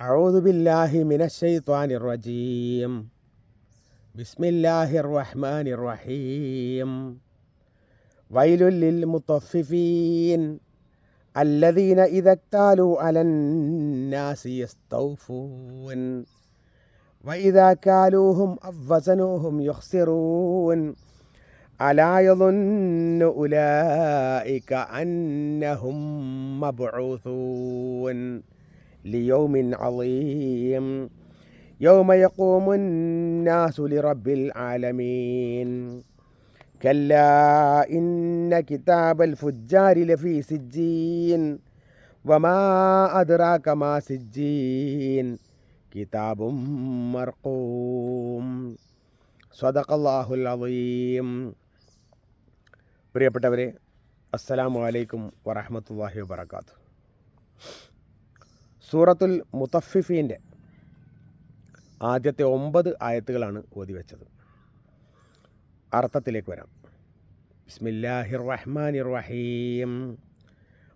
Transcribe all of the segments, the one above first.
أعوذ بالله من الشيطان الرجيم بسم الله الرحمن الرحيم ويل للمطففين الذين إذا اكتالوا على الناس يستوفون وإذا كالوهم أو وزنوهم يخسرون ألا يظن أولئك أنهم مبعوثون ليوم عظيم يوم يقوم الناس لرب العالمين كلا إن كتاب الفجار لفي سجين وما أدراك ما سجين كتاب مرقوم صدق الله العظيم പ്രിയപ്പെട്ടവരെ അസ്സലാമു അലൈക്കും വറഹമത്തല്ലാഹി വബർക്കാത്തു സൂറത്തുൽ മുത്തഫിഫീന്റെ ആദ്യത്തെ ഒമ്പത് ആയത്തുകളാണ് ഓതി വെച്ചത് അർത്ഥത്തിലേക്ക് വരാം. ബിസ്മില്ലാഹിർ റഹ്മാനിർ റഹീം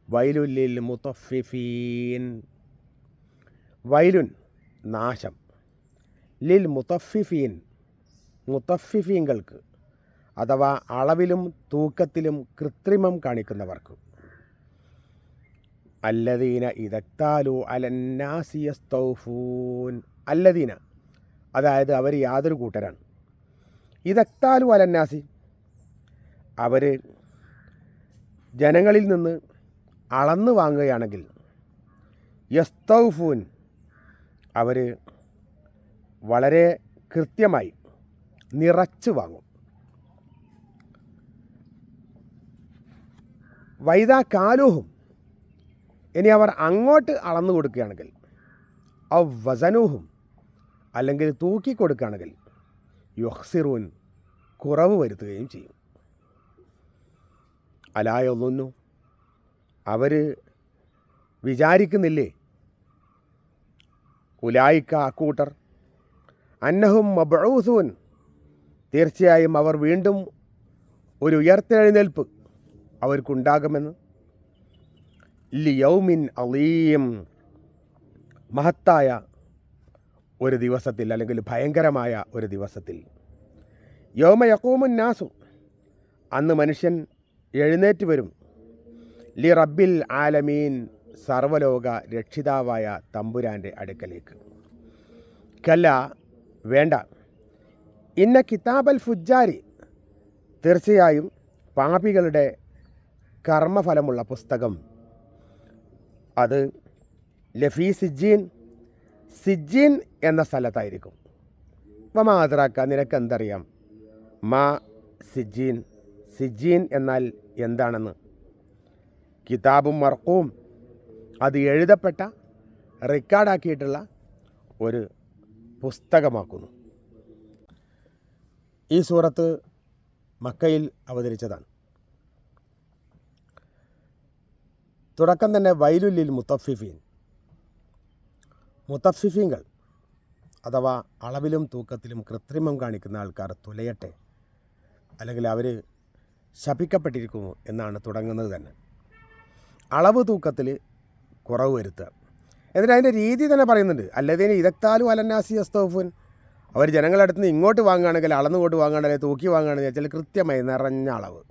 വൈലുല്ലിൽ മുത്തഫിഫീൻ. വൈലുൻ നാശം. ലിൽ മുത്തഫിഫീൻ. മുത്തഫിഫീങ്ങൾക്ക് അഥവാ അളവിലും തൂക്കത്തിലും കൃത്രിമം കാണിക്കുന്നവർക്ക്. അല്ലദീന ഇതക്താലു അലന്നാസിയസ്തൗഫൂൻ അല്ലദീന. അതായത് അവർ യാതൊരു കൂട്ടരാണ്. ഇതക്താലു അലന്നാസി. അവർ ജനങ്ങളിൽ നിന്ന് അളന്നു വാങ്ങുകയാണെങ്കിൽ യസ്തൗഫൂൻ അവർ വളരെ കൃത്യമായി നിറച്ച് വാങ്ങും. വൈദാ കാലുഹും ഇനി അവർ അങ്ങോട്ട് അളന്നു കൊടുക്കുകയാണെങ്കിൽ അവ വസനൂഹും അല്ലെങ്കിൽ തൂക്കി കൊടുക്കുകയാണെങ്കിൽ യുഹ്സിറൂൻ കുറവ് വരുത്തുകയും ചെയ്യും. അലായൊന്നു അവർ വിചാരിക്കുന്നില്ലേ? ഉലായിക്ക അക്കൂട്ടർ അന്നഹും മബൂസൂൻ തീർച്ചയായും അവർ വീണ്ടും ഒരു ഉയർത്തെഴുന്നേൽപ്പ് അവർക്കുണ്ടാകുമെന്ന് ലിയൗമിൻ അലീം. മഹത്തായ ഒരു ദിവസത്തിൽ അല്ലെങ്കിൽ ഭയങ്കരമായ ഒരു ദിവസത്തിൽ. യോമ യക്കൂമുൻ നാസു. അന്ന് മനുഷ്യൻ എഴുന്നേറ്റ് വരും. ലി റബ്ബിൽ ആലമീൻ സർവലോക രക്ഷിതാവായ തമ്പുരാന്റെ അടുക്കലേക്ക്. കല്ല വേണ്ട. ഇന്ന കിതാബൽ ഫുജാരി തീർച്ചയായും പാപികളുടെ കർമ്മഫലമുള്ള പുസ്തകം അത് ലഫി സിജീൻ സിജീൻ എന്ന സ്ഥലത്തായിരിക്കും. അപ്പം മാതറാക്ക നിനക്ക് എന്തറിയാം മാ സിജീൻ സിജീൻ എന്നാൽ എന്താണെന്ന്? കിതാബും മർക്കവും അത് എഴുതപ്പെട്ട റെക്കോർഡാക്കിയിട്ടുള്ള ഒരു പുസ്തകമാക്കുന്നു. ഈ സൂറത്ത് മക്കയിൽ അവതരിച്ചതാണ്. തുടക്കം തന്നെ വൈലുല്ലിൽ മുത്തഫിഫീൻ. മുത്തഫിഫീങ്ങൾ അഥവാ അളവിലും തൂക്കത്തിലും കൃത്രിമം കാണിക്കുന്ന ആൾക്കാർ തുലയട്ടെ അല്ലെങ്കിൽ അവർ ശപിക്കപ്പെട്ടിരിക്കുന്നു എന്നാണ് തുടങ്ങുന്നത് തന്നെ. അളവ് തൂക്കത്തിൽ കുറവ് വരുത്തുക. എന്നിട്ട് അതിന്റെ രീതി തന്നെ പറയുന്നുണ്ട്. അല്ലതേന് ഇതക്താലും അലന്നാസി അസ്തോഫുൻ. അവർ ജനങ്ങളുടെ അടുത്ത് നിന്ന് ഇങ്ങോട്ട് വാങ്ങുകയാണെങ്കിൽ അളന്നുകൊണ്ട് വാങ്ങുകയാണെങ്കിൽ തൂക്കി വാങ്ങുകയാണെന്ന് വെച്ചാൽ കൃത്യമായി നിറഞ്ഞ അളവ്.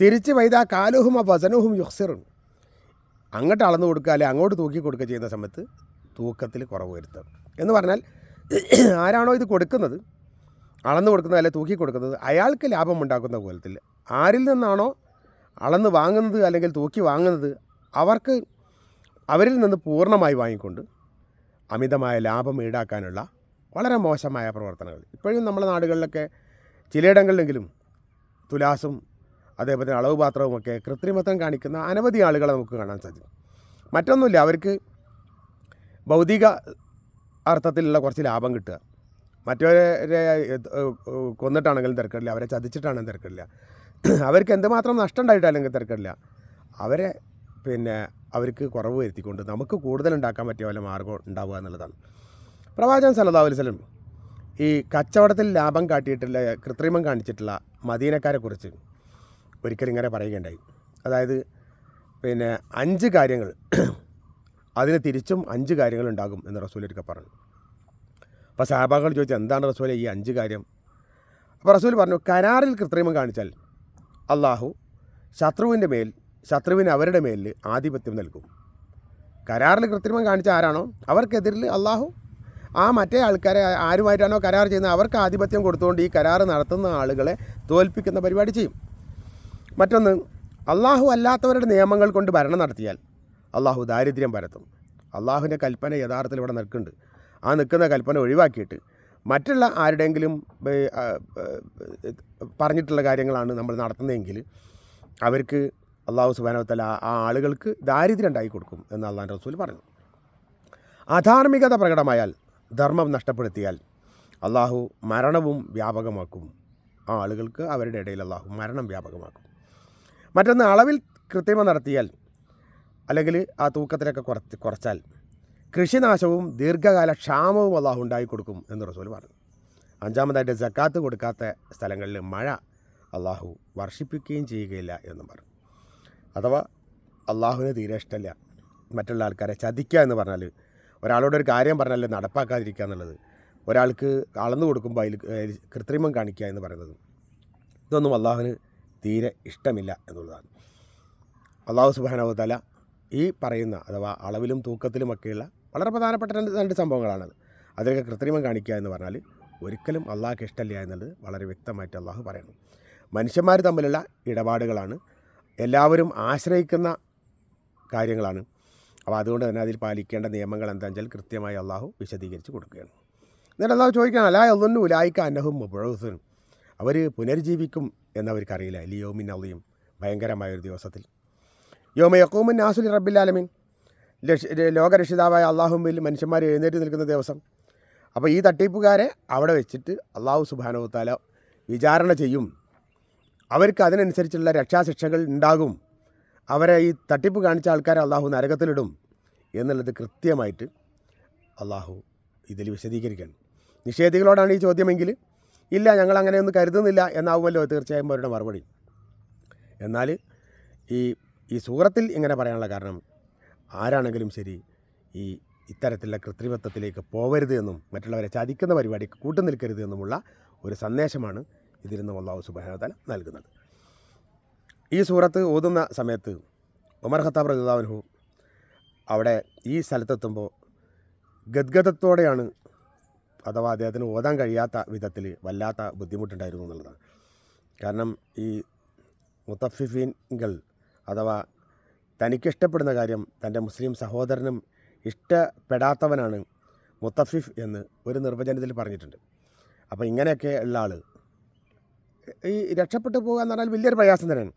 തിരിച്ച് വൈദാ കാലുഹും ആ വസനുഹും യുഹ്സിറും അങ്ങോട്ട് അളന്ന് കൊടുക്കുക അല്ലെങ്കിൽ അങ്ങോട്ട് തൂക്കി കൊടുക്കുക ചെയ്യുന്ന സമയത്ത് തൂക്കത്തിൽ കുറവ് വരുത്തുക. എന്ന് പറഞ്ഞാൽ ആരാണോ ഇത് കൊടുക്കുന്നത് അളന്ന് കൊടുക്കുന്നത് അല്ലെങ്കിൽ തൂക്കി കൊടുക്കുന്നത് അയാൾക്ക് ലാഭം ഉണ്ടാക്കുന്ന പോലത്തിൽ ആരിൽ നിന്നാണോ അളന്ന് വാങ്ങുന്നത് അല്ലെങ്കിൽ തൂക്കി വാങ്ങുന്നത് അവർക്ക് അവരിൽ നിന്ന് പൂർണമായി വാങ്ങിക്കൊണ്ട് അമിതമായ ലാഭം ഈടാക്കാനുള്ള വളരെ മോശമായ പ്രവർത്തനങ്ങൾ. ഇപ്പോഴും നമ്മുടെ നാടുകളിലൊക്കെ ചിലയിടങ്ങളിലെങ്കിലും തുലാസും അതേപോലെ അളവ് പാത്രവുമൊക്കെ കൃത്രിമത്വം കാണിക്കുന്ന അനവധി ആളുകളെ നമുക്ക് കാണാൻ സാധിക്കും. മറ്റൊന്നുമില്ല അവർക്ക് ഭൗതിക അർത്ഥത്തിലുള്ള കുറച്ച് ലാഭം കിട്ടുക. മറ്റവരെ കൊന്നിട്ടാണെങ്കിലും തിരക്കില്ല അവരെ ചതിച്ചിട്ടാണെങ്കിലും തിരക്കില്ല അവർക്ക് എന്തുമാത്രം നഷ്ടം ഉണ്ടായിട്ടല്ലെങ്കിൽ തിരക്കില്ല അവരെ പിന്നെ അവർക്ക് കുറവ് വരുത്തിക്കൊണ്ട് നമുക്ക് കൂടുതൽ ഉണ്ടാക്കാൻ പറ്റിയ വല്ല മാർഗം ഉണ്ടാവുക എന്നുള്ളതാണ്. പ്രവാചകൻ അലൈഹി വസല്ലം ഈ കച്ചവടത്തിൽ ലാഭം കാട്ടിയിട്ടുള്ള കൃത്രിമം കാണിച്ചിട്ടുള്ള മദീനക്കാരെ കുറിച്ച് ഒരിക്കൽ ഇങ്ങനെ പറയുകയുണ്ടായി. അതായത് പിന്നെ അഞ്ച് കാര്യങ്ങൾ അതിന് തിരിച്ചും അഞ്ച് കാര്യങ്ങൾ ഉണ്ടാകും എന്ന് റസൂൽ റസൂലൊരിക്കൽ പറഞ്ഞു. അപ്പോൾ സാഹബാക്കൾ ചോദിച്ചു എന്താണ് റസൂലെ ഈ അഞ്ച് കാര്യം? അപ്പോൾ റസൂൽ പറഞ്ഞു കരാറിൽ കൃത്രിമം കാണിച്ചാൽ അള്ളാഹു ശത്രുവിന്റെ മേൽ ശത്രുവിന് അവരുടെ മേലിൽ ആധിപത്യം നൽകും. കരാറിൽ കൃത്രിമം കാണിച്ച ആരാണോ? അവർക്കെതിരിൽ അള്ളാഹു ആ മറ്റേ ആൾക്കാരെ ആരുമായിട്ടാണോ കരാർ ചെയ്യുന്നത്? അവർക്ക് ആധിപത്യം കൊടുത്തുകൊണ്ട് ഈ കരാർ നടത്തുന്ന ആളുകളെ തോൽപ്പിക്കുന്ന പരിപാടി ചെയ്യും. മറ്റൊന്ന് അള്ളാഹു അല്ലാത്തവരുടെ നിയമങ്ങൾ കൊണ്ട് ഭരണം നടത്തിയാൽ അള്ളാഹു ദാരിദ്ര്യം പരത്തും. അള്ളാഹുവിന്റെ കൽപ്പന യഥാർത്ഥത്തിൽ ഇവിടെ നിൽക്കുന്നുണ്ട്. ആ നിൽക്കുന്ന കൽപ്പന ഒഴിവാക്കിയിട്ട് മറ്റുള്ള ആരുടെയെങ്കിലും പറഞ്ഞിട്ടുള്ള കാര്യങ്ങളാണ് നമ്മൾ നടത്തുന്നതെങ്കിൽ അവർക്ക് അള്ളാഹു സുബാനവത്തല ആ ആളുകൾക്ക് ദാരിദ്ര്യം ഉണ്ടാക്കി കൊടുക്കും എന്ന് അള്ളാൻ റസൂൽ പറഞ്ഞു. അധാർമികത പ്രകടമായാൽ ധർമ്മം നഷ്ടപ്പെടുത്തിയാൽ അള്ളാഹു മരണവും വ്യാപകമാക്കും. ആ ആളുകൾക്ക് അവരുടെ ഇടയിൽ അള്ളാഹു മരണം വ്യാപകമാക്കും. മറ്റൊന്ന് അളവിൽ കൃത്രിമം നടത്തിയാൽ അല്ലെങ്കിൽ ആ തൂക്കത്തിലൊക്കെ കുറച്ച് കുറച്ചാൽ കൃഷിനാശവും ദീർഘകാല ക്ഷാമവും അള്ളാഹു ഉണ്ടാക്കി കൊടുക്കും എന്ന് റസൂൽ പറഞ്ഞു. അഞ്ചാമതായിട്ട് ജക്കാത്ത് കൊടുക്കാത്ത സ്ഥലങ്ങളിൽ മഴ അള്ളാഹു വർഷിപ്പിക്കുകയും ചെയ്യുകയില്ല എന്നും പറഞ്ഞു. അഥവാ അള്ളാഹുവിന് തീരെ ഇഷ്ടമല്ല മറ്റുള്ള ആൾക്കാരെ ചതിക്കുക എന്ന് പറഞ്ഞാൽ ഒരാളോട് ഒരു കാര്യം പറഞ്ഞാൽ നടപ്പാക്കാതിരിക്കുക എന്നുള്ളത് ഒരാൾക്ക് അളന്നു കൊടുക്കുമ്പോൾ അതിൽ കൃത്രിമം കാണിക്കുക എന്ന് പറയുന്നത്. ഇതൊന്നും അള്ളാഹുവിന് തീരെ ഇഷ്ടമില്ല എന്നുള്ളതാണ്. അള്ളാഹു സുബാനവതല ഈ പറയുന്ന അഥവാ അളവിലും തൂക്കത്തിലുമൊക്കെയുള്ള വളരെ പ്രധാനപ്പെട്ട രണ്ട് രണ്ട് സംഭവങ്ങളാണത്. അതിലൊക്കെ കൃത്രിമം കാണിക്കുക എന്ന് പറഞ്ഞാൽ ഒരിക്കലും അള്ളാഹ്ക്ക് ഇഷ്ടമില്ല എന്നുള്ളത് വളരെ വ്യക്തമായിട്ട് അള്ളാഹു പറയുന്നു. മനുഷ്യന്മാർ തമ്മിലുള്ള ഇടപാടുകളാണ്. എല്ലാവരും ആശ്രയിക്കുന്ന കാര്യങ്ങളാണ്. അപ്പോൾ അതുകൊണ്ട് തന്നെ അതിൽ പാലിക്കേണ്ട നിയമങ്ങൾ എന്താണെന്ന് വെച്ചാൽ കൃത്യമായി അള്ളാഹു വിശദീകരിച്ച് കൊടുക്കുകയാണ്. എന്നിട്ട് അള്ളാഹു ചോദിക്കണം അല്ലാ ഒന്നും ഉലായിക്ക അന്നഹും മുബഴുസും അവർ പുനർജീവിക്കും എന്നവർക്കറിയില്ല. ലിയോമിൻ അളിയും ഭയങ്കരമായൊരു ദിവസത്തിൽ. യോമ യക്കോമിൻ നാസുൽ റബ്ബില്ലാലമീൻ ലോകരക്ഷിതാവായ അള്ളാഹുമ്പിൽ മനുഷ്യന്മാർ എഴുന്നേറ്റ് നിൽക്കുന്ന ദിവസം. അപ്പോൾ ഈ തട്ടിപ്പുകാരെ അവിടെ വെച്ചിട്ട് അള്ളാഹു സുബാനവത്താല വിചാരണ ചെയ്യും. അവർക്ക് അതിനനുസരിച്ചുള്ള രക്ഷാശിക്ഷകൾ ഉണ്ടാകും. അവരെ ഈ തട്ടിപ്പ് കാണിച്ച ആൾക്കാരെ അള്ളാഹു നരകത്തിലിടും എന്നുള്ളത് കൃത്യമായിട്ട് അള്ളാഹു ഇതിൽ വിശദീകരിക്കണം നിഷേധികളോടാണ് ഈ ചോദ്യമെങ്കിൽ ഇല്ല ഞങ്ങൾ അങ്ങനെയൊന്നും കരുതുന്നില്ല എന്നാവുമല്ലോ തീർച്ചയായും അവരുടെ മറുപടി. എന്നാൽ ഈ ഈ സൂറത്തിൽ ഇങ്ങനെ പറയാനുള്ള കാരണം ആരാണെങ്കിലും ശരി ഈ ഇത്തരത്തിലുള്ള കൃത്രിമത്വത്തിലേക്ക് പോവരുത് എന്നും മറ്റുള്ളവരെ ചതിക്കുന്ന പരിപാടിക്ക് കൂട്ടുനിൽക്കരുത് എന്നുമുള്ള ഒരു സന്ദേശമാണ് ഇതിൽ നിന്ന് അള്ളാഹു സുബാനതല നൽകുന്നത്. ഈ സൂറത്ത് ഓതുന്ന സമയത്ത് ഉമർ ഖത്താബ് റഹുദാവൻഹു അവിടെ ഈ സ്ഥലത്തെത്തുമ്പോൾ ഗദ്ഗതത്തോടെയാണ് അഥവാ അദ്ദേഹത്തിന് ഓതാൻ കഴിയാത്ത വിധത്തിൽ വല്ലാത്ത ബുദ്ധിമുട്ടുണ്ടായിരുന്നു എന്നുള്ളതാണ്. കാരണം ഈ മുത്തഫിഫീൻകൾ അഥവാ തനിക്കിഷ്ടപ്പെടുന്ന കാര്യം തന്റെ മുസ്ലിം സഹോദരനും ഇഷ്ടപ്പെടാത്തവനാണ് മുത്തഫിഫ് എന്ന് ഒരു നിർവചനത്തിൽ പറഞ്ഞിട്ടുണ്ട്. അപ്പോൾ ഇങ്ങനെയൊക്കെ ഉള്ള ആൾ ഈ രക്ഷപ്പെട്ടു പോകുക എന്ന് പറഞ്ഞാൽ വലിയൊരു പ്രയാസം തന്നെയാണ്.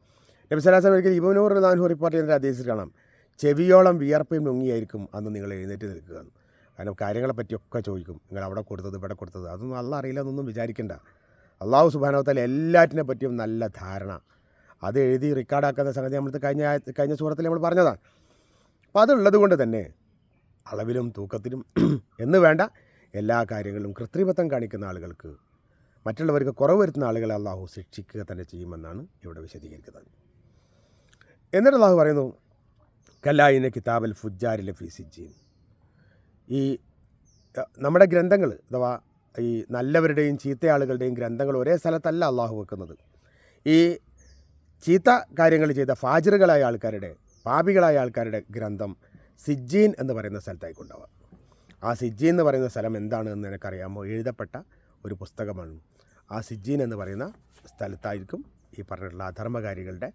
നബി സലാസം ഒരിക്കൽ ഇബനൂർ നാനൂർ റിപ്പോർട്ട് ചെയ്യുന്ന ഹദീസിൽ കാണാം. ചെവിയോളം വിയർപ്പിൽ മുങ്ങിയായിരിക്കും അന്ന് നിങ്ങൾ എഴുന്നേറ്റ് നിൽക്കുക കാരണം കാര്യങ്ങളെ പറ്റിയൊക്കെ ചോദിക്കും. നിങ്ങൾ അവിടെ കൊടുത്തത് ഇവിടെ കൊടുത്തത്. അതൊന്നും അല്ല അറിയില്ല എന്നൊന്നും വിചാരിക്കേണ്ട. അള്ളാഹു സുബാനോത്തല എല്ലാറ്റിനെ പറ്റിയും നല്ല ധാരണ. അത് എഴുതി റെക്കോർഡാക്കുന്ന സംഗതി നമ്മൾ കഴിഞ്ഞ കഴിഞ്ഞ സൂറത്തിൽ നമ്മൾ പറഞ്ഞതാണ്. അപ്പോൾ അതുള്ളത് കൊണ്ട് തന്നെ അളവിലും തൂക്കത്തിലും എന്ന് വേണ്ട എല്ലാ കാര്യങ്ങളിലും കൃത്രിമത്വം കാണിക്കുന്ന ആളുകൾക്ക് മറ്റുള്ളവർക്ക് കുറവ് വരുത്തുന്ന ആളുകളെ അള്ളാഹു ശിക്ഷിക്കുക തന്നെ ചെയ്യുമെന്നാണ് ഇവിടെ വിശദീകരിക്കുന്നത്. എന്നിട്ട് അള്ളാഹു പറയുന്നു കല്ലായിന കിതാബൽ ഫുജാരിലെ ലഫി സിജീൻ ഈ നമ്മുടെ ഗ്രന്ഥങ്ങൾ അഥവാ ഈ നല്ലവരുടെയും ചീത്തയാളുകളുടെയും ഗ്രന്ഥങ്ങൾ ഒരേ സ്ഥലത്തല്ല അള്ളാഹു വെക്കുന്നത്. ഈ ചീത്ത കാര്യങ്ങൾ ചെയ്ത ഫാജിറുകളായ ആൾക്കാരുടെ പാപികളായ ആൾക്കാരുടെ ഗ്രന്ഥം സിജ്ജീൻ എന്ന് പറയുന്ന സ്ഥലത്തായിക്കൊണ്ടാവാം ആ സിജ്ജീൻ എന്ന് പറയുന്ന സ്ഥലം എന്താണ് എന്ന് എനിക്കറിയാമോ എഴുതപ്പെട്ട ഒരു പുസ്തകമാണ്. ആ സിജ്ജീൻ എന്ന് പറയുന്ന സ്ഥലത്തായിരിക്കും ഈ പറഞ്ഞിട്ടുള്ള അധർമ്മകാരികളുടെ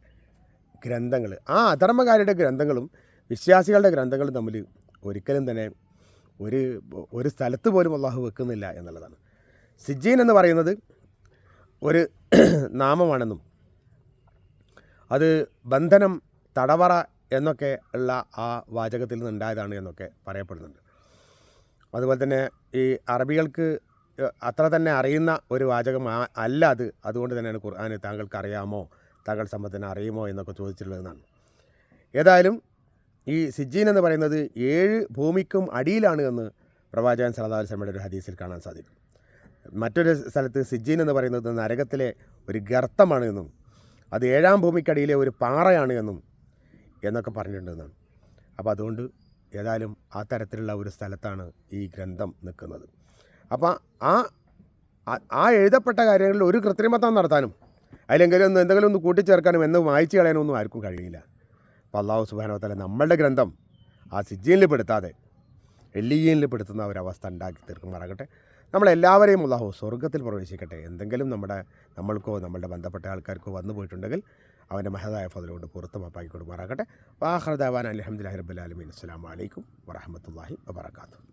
ഗ്രന്ഥങ്ങൾ. ആ അധർമ്മകാരിയുടെ ഗ്രന്ഥങ്ങളും വിശ്വാസികളുടെ ഗ്രന്ഥങ്ങളും തമ്മിൽ ഒരിക്കലും തന്നെ ഒരു ഒരു സ്ഥലത്ത് പോലും അള്ളാഹു വെക്കുന്നില്ല എന്നുള്ളതാണ്. സിജീൻ എന്ന് പറയുന്നത് ഒരു നാമമാണെന്നും അത് ബന്ധനം തടവറ എന്നൊക്കെ ഉള്ള ആ വാചകത്തിൽ നിന്നുണ്ടായതാണ് എന്നൊക്കെ പറയപ്പെടുന്നുണ്ട്. അതുപോലെ തന്നെ ഈ അറബികൾക്ക് അത്ര തന്നെ അറിയുന്ന ഒരു വാചകം അല്ല അത്. അതുകൊണ്ട് തന്നെയാണ് ഖുർആൻ താങ്കൾക്ക് അറിയാമോ? താങ്കൾ സംബന്ധത്തിന് അറിയുമോ? എന്നൊക്കെ ചോദിച്ചിട്ടുള്ളതെന്നാണ്. ഏതായാലും ഈ സിജീൻ എന്ന് പറയുന്നത് ഏഴ് ഭൂമിക്കും അടിയിലാണ് എന്ന് പ്രവാചകൻ സലതാ അലൈഹി വസല്ലമയുടെ ഒരു ഹദീസിൽ കാണാൻ സാധിക്കും. മറ്റൊരു സ്ഥലത്ത് സിജീൻ എന്ന് പറയുന്നത് നരകത്തിലെ ഒരു ഗർത്തമാണ് എന്നും അത് ഏഴാം ഭൂമിക്കടിയിലെ ഒരു പാറയാണ് എന്നും എന്നൊക്കെ പറഞ്ഞിട്ടുണ്ടെന്നാണ്. അപ്പോൾ അതുകൊണ്ട് ഏതായാലും ആ തരത്തിലുള്ള ഒരു സ്ഥലത്താണ് ഈ ഗ്രന്ഥം നിൽക്കുന്നത്. അപ്പോൾ ആ ആ- ആ എഴുതപ്പെട്ട കാര്യങ്ങളിൽ ഒരു കൃത്രിമത്വം നടത്താനും അല്ലെങ്കിൽ ഒന്ന് എന്തെങ്കിലും ഒന്ന് കൂട്ടിച്ചേർക്കാനും എന്ന് വായിച്ചു കളയാനൊന്നും ആർക്കും കഴിയില്ല. അപ്പോൾ അള്ളാഹു സുബാനോത്തല നമ്മളുടെ ഗ്രന്ഥം ആ സിജീനിൽ പെടുത്താതെ എല്ലിയനിൽ പെടുത്തുന്ന ഒരവസ്ഥ ഉണ്ടാക്കി തീർക്കുമാറാകട്ടെ. നമ്മളെല്ലാവരെയും അള്ളാഹു സ്വർഗത്തിൽ പ്രവേശിക്കട്ടെ. എന്തെങ്കിലും നമ്മുടെ നമ്മൾക്കോ നമ്മളുടെ ബന്ധപ്പെട്ട ആൾക്കാർക്കോ വന്നു പോയിട്ടുണ്ടെങ്കിൽ അവന്റെ മഹതായ ഫതിലോട് പുറത്ത് മപ്പാക്കി കൊടുക്കുമാറാകട്ടെ. വാഹർദാവാൻ അലഹമുല്ലാ റബ്ബുലാലമീൻ അസ്സാം വലൈക്കും വറഹമത്തല്ലാഹി വബർക്കാത്തു